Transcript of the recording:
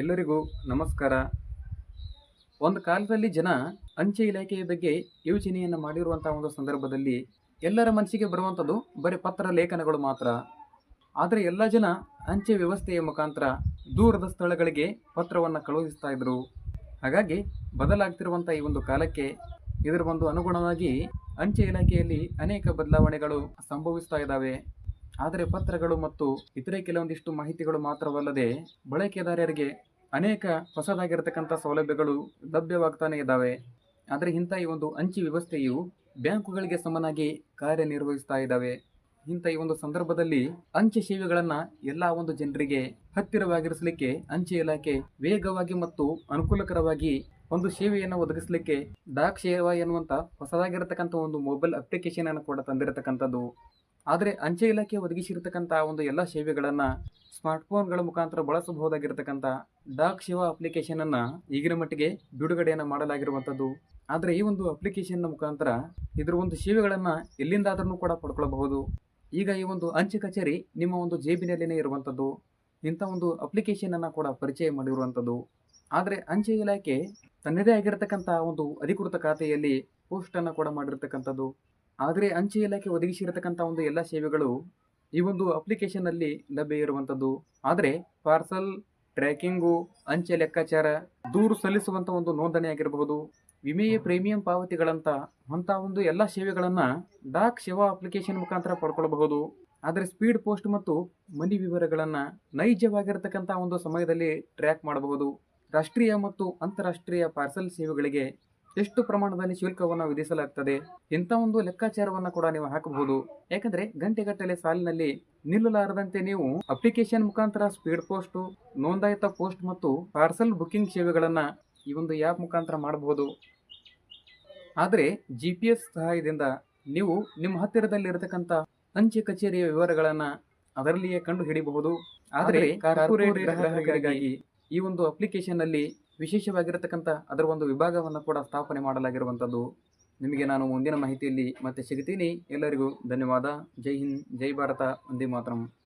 ಎಲ್ಲರಿಗೂ ನಮಸ್ಕಾರ. ಒಂದು ಕಾಲದಲ್ಲಿ ಜನ ಅಂಚೆ ಇಲಾಖೆಯ ಬಗ್ಗೆ ಯೋಚನೆಯನ್ನು ಮಾಡಿರುವಂಥ ಒಂದು ಸಂದರ್ಭದಲ್ಲಿ ಎಲ್ಲರ ಮನಸ್ಸಿಗೆ ಬರುವಂಥದ್ದು ಬರೀ ಪತ್ರ ಲೇಖನಗಳು ಮಾತ್ರ. ಆದರೆ ಎಲ್ಲ ಜನ ಅಂಚೆ ವ್ಯವಸ್ಥೆಯ ಮುಖಾಂತರ ದೂರದ ಸ್ಥಳಗಳಿಗೆ ಪತ್ರವನ್ನು ಕಳುಹಿಸ್ತಾ ಇದ್ದರು ಹಾಗಾಗಿ ಬದಲಾಗ್ತಿರುವಂಥ ಈ ಒಂದು ಕಾಲಕ್ಕೆ ಇದರ ಒಂದು ಅನುಗುಣವಾಗಿ ಅಂಚೆ ಇಲಾಖೆಯಲ್ಲಿ ಅನೇಕ ಬದಲಾವಣೆಗಳು ಸಂಭವಿಸ್ತಾ ಇದ್ದಾವೆ. ಆದರೆ ಪತ್ರಗಳು ಮತ್ತು ಇತರೆ ಕೆಲವೊಂದಿಷ್ಟು ಮಾಹಿತಿಗಳು ಮಾತ್ರವಲ್ಲದೆ ಬಳಕೆದಾರರಿಗೆ ಅನೇಕ ಹೊಸದಾಗಿರತಕ್ಕಂಥ ಸೌಲಭ್ಯಗಳು ಲಭ್ಯವಾಗ್ತಾನೆ ಇದ್ದಾವೆ. ಆದರೆ ಇಂಥ ಈ ಒಂದು ಅಂಚೆ ವ್ಯವಸ್ಥೆಯು ಬ್ಯಾಂಕುಗಳಿಗೆ ಸಮನಾಗಿ ಕಾರ್ಯನಿರ್ವಹಿಸ್ತಾ ಇದ್ದಾವೆ. ಇಂಥ ಈ ಒಂದು ಸಂದರ್ಭದಲ್ಲಿ ಅಂಚೆ ಸೇವೆಗಳನ್ನು ಎಲ್ಲ ಒಂದು ಜನರಿಗೆ ಹತ್ತಿರವಾಗಿರಿಸಲಿಕ್ಕೆ, ಅಂಚೆ ಇಲಾಖೆ ವೇಗವಾಗಿ ಮತ್ತು ಅನುಕೂಲಕರವಾಗಿ ಒಂದು ಸೇವೆಯನ್ನು ಒದಗಿಸಲಿಕ್ಕೆ ಡಾಕ್ ಸೇವಾ ಎನ್ನುವಂಥ ಹೊಸದಾಗಿರತಕ್ಕಂಥ ಒಂದು ಮೊಬೈಲ್ ಅಪ್ಲಿಕೇಶನ್ ಅನ್ನು ಕೂಡ ತಂದಿರತಕ್ಕಂಥದ್ದು. ಆದರೆ ಅಂಚೆ ಇಲಾಖೆ ಒದಗಿಸಿರ್ತಕ್ಕಂಥ ಒಂದು ಎಲ್ಲ ಸೇವೆಗಳನ್ನು ಸ್ಮಾರ್ಟ್ಫೋನ್ಗಳ ಮುಖಾಂತರ ಬಳಸಬಹುದಾಗಿರತಕ್ಕಂಥ ಡಾಕ್ ಸೇವಾ ಅಪ್ಲಿಕೇಶನನ್ನು ಈಗಿನ ಮಟ್ಟಿಗೆ ಬಿಡುಗಡೆಯನ್ನು ಮಾಡಲಾಗಿರುವಂಥದ್ದು. ಆದರೆ ಈ ಒಂದು ಅಪ್ಲಿಕೇಶನ್ನ ಮುಖಾಂತರ ಇದರ ಒಂದು ಸೇವೆಗಳನ್ನು ಎಲ್ಲಿಂದಾದರೂ ಕೂಡ ಪಡ್ಕೊಳ್ಳಬಹುದು ಈಗ ಈ ಒಂದು ಅಂಚೆ ಕಚೇರಿ ನಿಮ್ಮ ಒಂದು ಜೇಬಿನಲ್ಲಿನೇ ಇರುವಂಥದ್ದು. ಇಂಥ ಒಂದು ಅಪ್ಲಿಕೇಶನನ್ನು ಕೂಡ ಪರಿಚಯ ಮಾಡಿರುವಂಥದ್ದು. ಆದರೆ ಅಂಚೆ ಇಲಾಖೆ ತನ್ನದೇ ಆಗಿರತಕ್ಕಂಥ ಒಂದು ಅಧಿಕೃತ ಖಾತೆಯಲ್ಲಿ ಪೋಸ್ಟನ್ನು ಕೂಡ ಮಾಡಿರ್ತಕ್ಕಂಥದ್ದು. ಆದರೆ ಅಂಚೆ ಇಲಾಖೆ ಒದಗಿಸಿರತಕ್ಕಂಥ ಒಂದು ಎಲ್ಲ ಸೇವೆಗಳು ಈ ಒಂದು ಅಪ್ಲಿಕೇಶನ್ನಲ್ಲಿ ಲಭ್ಯ ಇರುವಂಥದ್ದು. ಆದರೆ ಪಾರ್ಸಲ್ ಟ್ರ್ಯಾಕಿಂಗು ಅಂಚೆ ಲೆಕ್ಕಾಚಾರ, ದೂರು ಸಲ್ಲಿಸುವಂಥ ಒಂದು ನೋಂದಣಿ ಆಗಿರಬಹುದು, ವಿಮೆಯ ಪ್ರೀಮಿಯಂ ಪಾವತಿಗಳಂಥ ಅಂಥ ಒಂದು ಎಲ್ಲ ಸೇವೆಗಳನ್ನು ಡಾಕ್ ಸೇವಾ ಅಪ್ಲಿಕೇಶನ್ ಮುಖಾಂತರ ಪಡ್ಕೊಳ್ಬಹುದು. ಆದರೆ ಸ್ಪೀಡ್ ಪೋಸ್ಟ್ ಮತ್ತು ಮನಿ ವಿವರಗಳನ್ನು ನೈಜವಾಗಿರತಕ್ಕಂಥ ಒಂದು ಸಮಯದಲ್ಲಿ ಟ್ರ್ಯಾಕ್ ಮಾಡಬಹುದು. ರಾಷ್ಟ್ರೀಯ ಮತ್ತು ಅಂತಾರಾಷ್ಟ್ರೀಯ ಪಾರ್ಸಲ್ ಸೇವೆಗಳಿಗೆ ಎಷ್ಟು ಪ್ರಮಾಣದಲ್ಲಿ ಶುಲ್ಕವನ್ನು ವಿಧಿಸಲಾಗ್ತದೆ? ಇಂಥ ಒಂದು ಲೆಕ್ಕಾಚಾರವನ್ನು ಕೂಡ ನೀವು ಹಾಕಬಹುದು. ಯಾಕಂದ್ರೆ ಗಂಟೆಗಟ್ಟಲೆ ಸಾಲಿನಲ್ಲಿ ನಿಲ್ಲಲಾರದಂತೆ ನೀವು ಅಪ್ಲಿಕೇಶನ್ ಮುಖಾಂತರ ಸ್ಪೀಡ್ ಪೋಸ್ಟ್ ನೋಂದಾಯಿತ ಪೋಸ್ಟ್ ಮತ್ತು ಪಾರ್ಸಲ್ ಬುಕ್ಕಿಂಗ್ ಸೇವೆಗಳನ್ನು ಈ ಒಂದು ಆ್ಯಪ್ ಮುಖಾಂತರ ಮಾಡಬಹುದು. ಆದರೆ ಜಿ ಪಿ ಎಸ್ ಸಹಾಯದಿಂದ ನೀವು ನಿಮ್ಮ ಹತ್ತಿರದಲ್ಲಿರತಕ್ಕಂಥ ಅಂಚೆ ಕಚೇರಿಯ ವಿವರಗಳನ್ನು ಅದರಲ್ಲಿಯೇ ಕಂಡು ಹಿಡಿಯಬಹುದು ಆದರೆ ಕಾರ್ಪೊರೇಟ್ ಗ್ರಾಹಕರಿಗಾಗಿ ಈ ಒಂದು ಅಪ್ಲಿಕೇಶನ್ನಲ್ಲಿ ವಿಶೇಷವಾಗಿರತಕ್ಕಂಥ ಅದರ ಒಂದು ವಿಭಾಗವನ್ನು ಕೂಡ ಸ್ಥಾಪನೆ ಮಾಡಲಾಗಿರುವಂಥದ್ದು. ನಿಮಗೆ ನಾನು ಮುಂದಿನ ಮಾಹಿತಿಯಲ್ಲಿ ಮತ್ತೆ ಸಿಗುತ್ತೀನಿ ಎಲ್ಲರಿಗೂ ಧನ್ಯವಾದ. ಜೈ ಹಿಂದ್, ಜೈ ಭಾರತ. ಒಂದೇ ಮಾತರಂ.